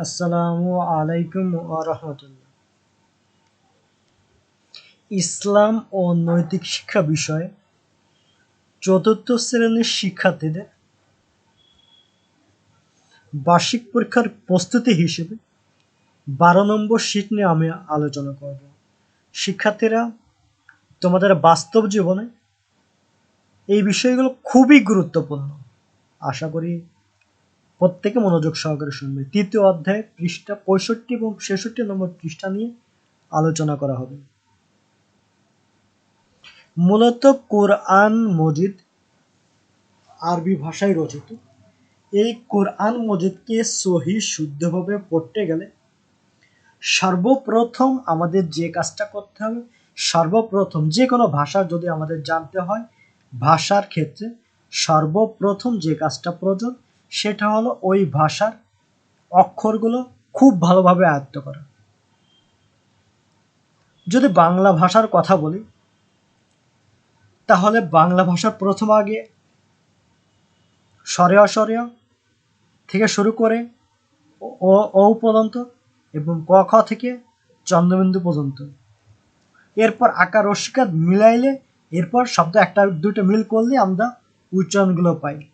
আসসালামু আলাইকুম রহমতুল্লাহ ইসলাম ও নৈতিক শিক্ষা বিষয়ে চতুর্থ শ্রেণির শিক্ষার্থীদের বার্ষিক পরীক্ষার প্রস্তুতি হিসেবে বারো নম্বর শীট নিয়ে আমি আলোচনা করব। শিক্ষার্থীরা, তোমাদের বাস্তব জীবনে এই বিষয়গুলো খুবই গুরুত্বপূর্ণ। আশা করি প্রত্যেকে মনোযোগ সহকারে শুনবে। তৃতীয় অধ্যায় পৃষ্ঠা পঁয়ষট্টি এবং ছেষট্টি নম্বর পৃষ্ঠা নিয়ে আলোচনা করা হবে। মূলত কোরআন মজিদ আরবি ভাষায় রচিত। এই কোরআন মজিদকে সহি শুদ্ধভাবে পড়তে গেলে সর্বপ্রথম আমাদের যে কাজটা করতে হবে, সর্বপ্রথম যে কোনো ভাষা যদি আমাদের জানতে হয়, ভাষার ক্ষেত্রে সর্বপ্রথম যে কাজটা প্রয়োজন সেটা হলো ওই ভাষার অক্ষরগুলো খুব ভালোভাবে আয়ত্ত করা। যদি বাংলা ভাষার কথা বলি, তাহলে বাংলা ভাষার প্রথম আগে স্বরে অস্বরেয় থেকে শুরু করে অ ও পর্যন্ত এবং ক, খ থেকে চন্দ্রবিন্দু পর্যন্ত। এরপর আকার রস্মিকার মিলাইলে এরপর শব্দ একটা দুটো মিল করলে আমরা উচ্চারণগুলো পাই।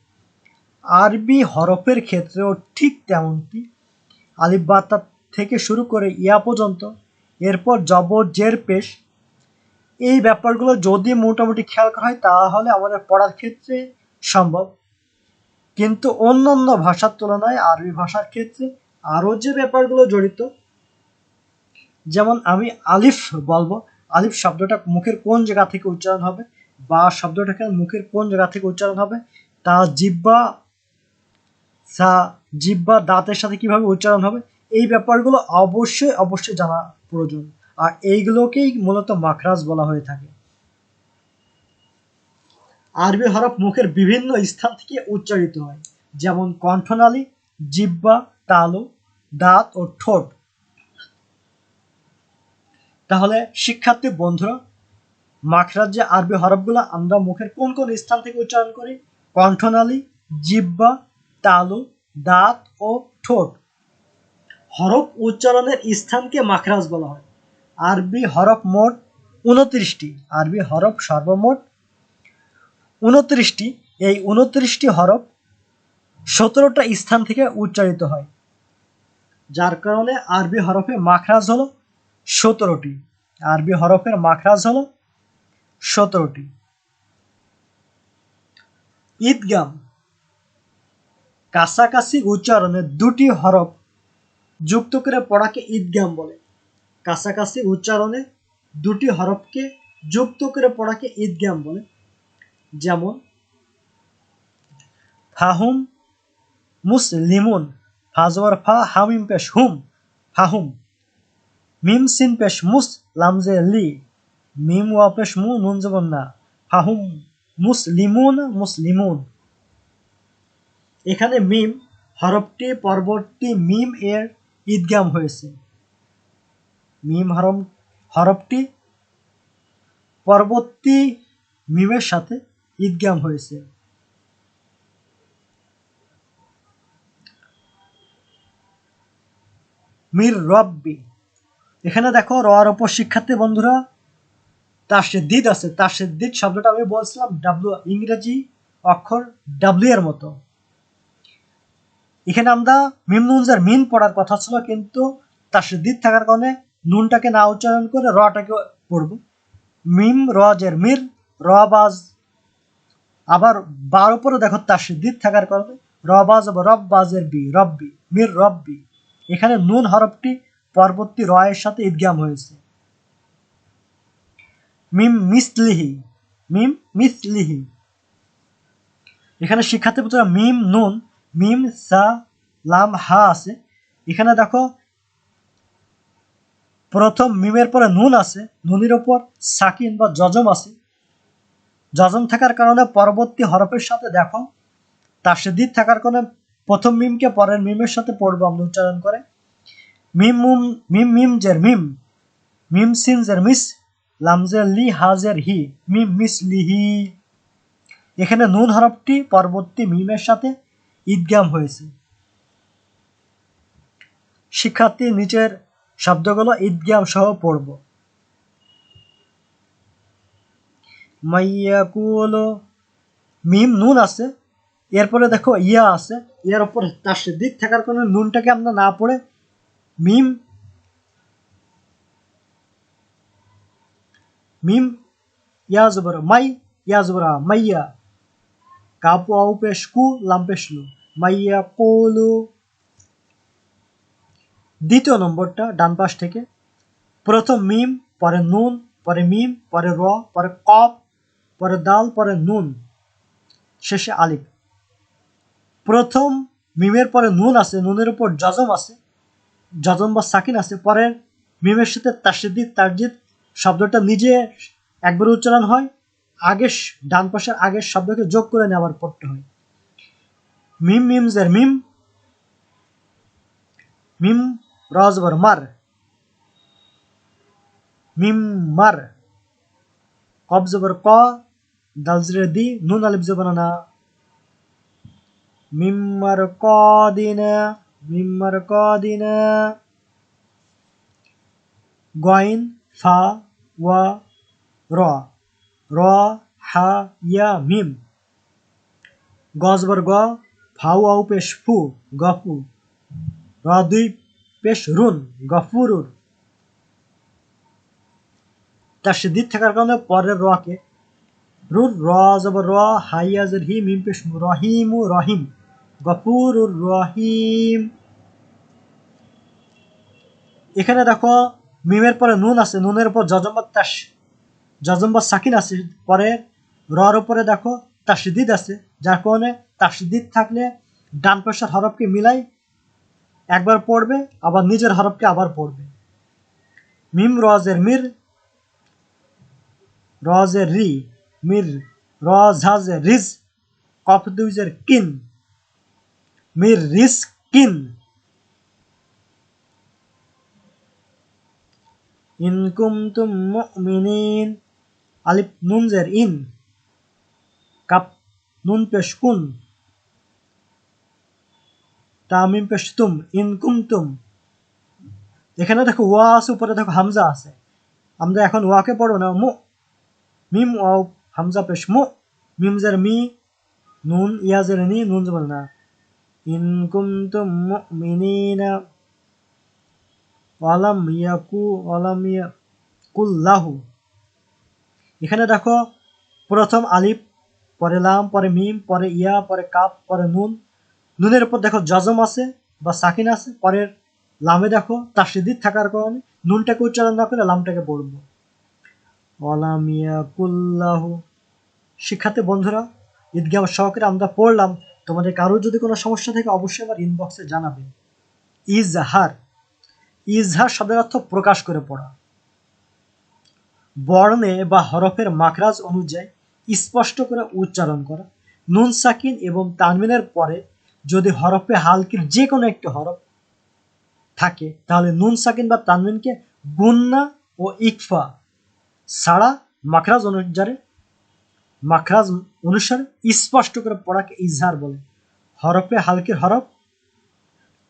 আরবি হরফের ক্ষেত্রেও ঠিক তেমনটি। আলিফ বাতা থেকে শুরু করে ইয়া পর্যন্ত, এরপর জবর, জের, পেশ। এই ব্যাপারগুলো যদি মোটামুটি খেয়াল করা হয়, তাহলে আমাদের পড়ার ক্ষেত্রে সম্ভব। কিন্তু অন্যান্য ভাষার তুলনায় আরবি ভাষার ক্ষেত্রে আরও যে ব্যাপারগুলো জড়িত, যেমন আমি আলিফ বলব। আলিফ শব্দটা মুখের কোন জায়গা থেকে উচ্চারণ হবে, বা শব্দটাকে মুখের কোন জায়গা থেকে উচ্চারণ হবে, তা জিব্বা সা জিব্বা দাঁতের সাথে কীভাবে উচ্চারণ হবে, এই ব্যাপারগুলো অবশ্যই অবশ্যই জানা প্রয়োজন। আর এইগুলোকেই মূলত মাখরাজ বলা হয়ে থাকে। আরবি হরফ মুখের বিভিন্ন স্থান থেকে উচ্চারিত হয়। যেমন কণ্ঠনালী জিব্বা তালু, দাঁত ও ঠোঁট। তাহলে শিক্ষার্থী বন্ধুরা, মাখরাজ যে আরবি হরফগুলো আমরা মুখের কোন কোন স্থান থেকে উচ্চারণ করি? কণ্ঠনালী জিব্বা তালু, দাঁত ও ঠোঁট। হরফ উচ্চারণের স্থানকে মাখরাজ বলা হয়। আরবি হরফ মোট উনত্রিশটি। আরবি হরফ সর্বমোট উনত্রিশটি। এই উনত্রিশটি হরফ সতেরোটা স্থান থেকে উচ্চারিত হয়। যার কারণে আরবি হরফে মাখরাজ হলো সতেরোটি। আরবি হরফের মাখরাজ হলো সতেরোটি। ঈদগাম। কাছাকাছি উচ্চারণে দুটি হরফ যুক্ত করে পড়াকে ঈদগাম বলে। কাছাকাছি উচ্চারণে দুটি হরফকে যুক্ত করে পড়াকে ঈদগাম বলে। যেমন, ফাহুম মুসলিমুন, ফাজওয়ার ফা হামিম পেশ হুম, ফাহুম মিম সিন পেশ মুস, লামজে লি, মিম ওয়া পেশ মু, নুন না, ফাহুম মুসলিমুন মুসলিমুন। এখানে মিম হরফটি পরবর্তী মিম এর ঈদগাম হয়েছে। মিম, হরম হরফটি পরবর্তী মিমের সাথে ঈদগাম হয়েছে। মির রব্বি, এখানে দেখো রর ওপর শিক্ষার্থী বন্ধুরা, তাসেদ্দিদ আছে। তাসেদ্দিদ শব্দটা আমি বলছিলাম ডাব্লু ইংরেজি অক্ষর ডাব্লিউ এর মতো। এখানে আমরা মিম মিন পড়ার কথা ছিল, কিন্তু তার তাসেদ্দিদ থাকার কারণে নুনটাকে না উচ্চারণ করে রটাকে পড়ব। মিম রজের মির রবাজ আবার বার উপরে দেখো তার তাসেদ্দিদ থাকার কারণে রবাজ রব্বাজের বি, রব্বি, মির, রব্বি। এখানে নুন হরফটি পরবর্তী রয়ের সাথে ঈদগাম হয়েছে। মিম মিসলিহি মিম মিসলিহি। এখানে শিক্ষার্থী মিম নুন, মিম সা লাম হা আছে। এখানে দেখো, প্রথম মিমের পরে নুন আছে, নুনের ওপর সাকিন বা জজম আছে। জজম থাকার কারণে পরবর্তী হরফের সাথে দেখো তার সেদিক থাকার কারণে প্রথম মিমকে পরের মিমের সাথে পড়ব আমরা উচ্চারণ করে। মিম মুম, মিম মিম জের মিম মিম সিন জের মিস লামজের লি হাজের হি, মিম মিস লিহি এখানে নুন হরফটি পরবর্তী মিমের সাথে ঈদগাম হয়েছে। শিক্ষার্থী নিচের শব্দগুলো ঈদগাম সহ পড়ব। মিম, নুন আছে। এরপরে দেখো, ইয়া আছে। ইয়ার উপর তার দিক থাকার কারণে নুনটাকে আমরা না পড়ে মিম মিম, ইয়া জবর, মাই, ইয়া জবরা, মাইয়া। কাপু আউ পেশ কু লাম পেশ লু। মাইয়া কোলু দ্বিতীয় নম্বরটা ডান পাশ থেকে। প্রথম মিম, পরে নুন, পরে মিম, পরে র, পরে কপ পরে দাল, পরে নুন। শেষে আলিফ। প্রথম মিমের পরে নুন আছে, নুনের উপর জজম আছে জজম বা সাকিন আছে, পরের মিমের সাথে তাসিদি তারজিদ শব্দটা নিজে একবার উচ্চারণ হয়, আগের স- ডান পাশের আগের শব্দকে যোগ করে নেওয়ার পড়তে হয়। মিম মিমজের মিম। মিম রজবর মার মিম মার কব জবর ক দাল জের দি নুন আলিফ জবর না মিম্মার কদিনা মিম্মার কদিনা গইন ফা ওয়া র র হা ইয়া মিম গজবর গ ফাউ আউ পেশ ফু গফু র দুই পেশ রুন গফুরুর তার সিদ্ধিত থাকার কারণে পরের রকে রুর র জবর র হাইয়াজের হি মিম পেশ রহিমু রহিম গফুরুর রহিম। এখানে দেখো, মিমের পরে নুন আছে, নুনের উপর জজম্বর তাস জজম্বর সাকিন আছে। পরে রর উপরে দেখো, তাসদিদ আছে, যার কারণে তাসদিদ থাকলে ডান পাশের হরফকে মিলাই একবার পড়বে, আবার নিজের হরফকে আবার পড়বে। মিম রজের মির, রজের রি, মির রজ হাজের রিজ, কফ দুইজের কিন, মির রিস কিন। ইন কুমতুম মুমিনিন, আলিফ নুন জের ইন, কাপ নুন পেশ কুন। তামিম পেশ তুম ইন কুমতুম এখানে দেখো ওয়া আছে উপরে দেখো হামজা আছে। আমরা এখন ওয়াকে পড়ো না, মু। মিম ওয়াও, হামজা পেশ মু। মিম জের মি, নুন ইয়াজের নি, নুন জবর না। ইন কুমতুম মুমিনিনা, ওয়ালাম ইয়াকু, ওয়ালাম ইয়াকুল্লাহু। এখানে দেখো প্রথম আলিফ, পরে লাম, পরে মিম, পরে ইয়া, পরে কাপ পরে নুন। নুনের উপর দেখো জজম আছে বা সাকিন আছে, পরের লামে দেখো তার সিদ্ধির থাকার কারণে নুনটাকে উচ্চারণ না করে লামটাকে পড়ব। ওয়ালামিয়া কুল্লাহু শিক্ষার্থী বন্ধুরা, ঈদগাহ সহকারে আমরা পড়লাম, তোমাদের কারোর যদি কোনো সমস্যা থাকে অবশ্যই আমার ইনবক্সে জানাবে। ইজহার। ইজহার শব্দের অর্থ প্রকাশ করে পড়া। বর্ণে বা হরফের মাখরাজ অনুযায়ী স্পষ্ট করে উচ্চারণ করা। নুন সাকিন এবং তানমিনের পরে যদি হরফে হালকির যে কোনো একটি হরফ থাকে, তাহলে নুন, সাকিন বা তানমিনকে গুন্না ও ইকফা ছাড়া মাখরাজ অনুসারে মাখরাজ অনুসারে স্পষ্ট করে পড়াকে ইজহার বলে। হরফে হালকির হরফ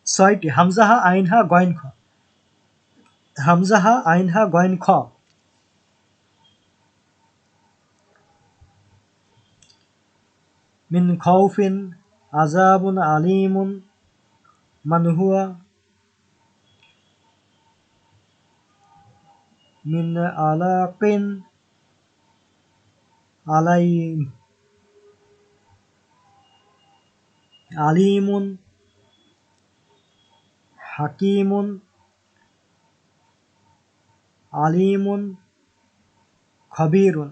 ছয়টি হামজাহা আইনহা গয়ন খ। হামজাহা আইনহা গয়ন খ। মিন খাউফিন আজাবুন আলিমুন মান হুয়া মিন আলাকিন আলাই আলিমুন হাকিমুন আলিমুন খবিরুন।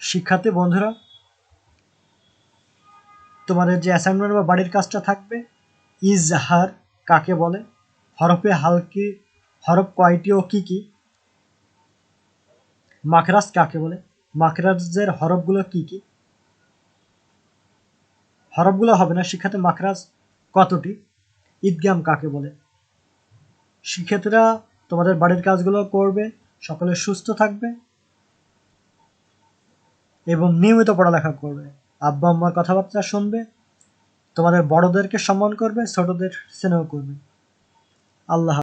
শিক্ষার্থী বন্ধুরা তোমাদের যে অ্যাসাইনমেন্ট বা বাড়ির কাজটা থাকবে ইজহার কাকে বলে? হরফে হালকি হরফ কয়টি ও কি কি? মাখরাজ কাকে বলে? মাখরাজের হরফগুলো কি কি? হরফগুলো হবে না শিক্ষার্থী মাখরাজ কতটি? ঈদগাম কাকে বলে? শিক্ষার্থীরা তোমাদের বাড়ির কাজগুলো করবে, সকলে সুস্থ থাকবে এবং নিয়মিত পড়ালেখা করবে। আব্বা আম্মার কথাবার্তা শুনবে তোমাদের বড়দেরকে সম্মান করবে ছোটদের স্নেহ করবে। আল্লাহ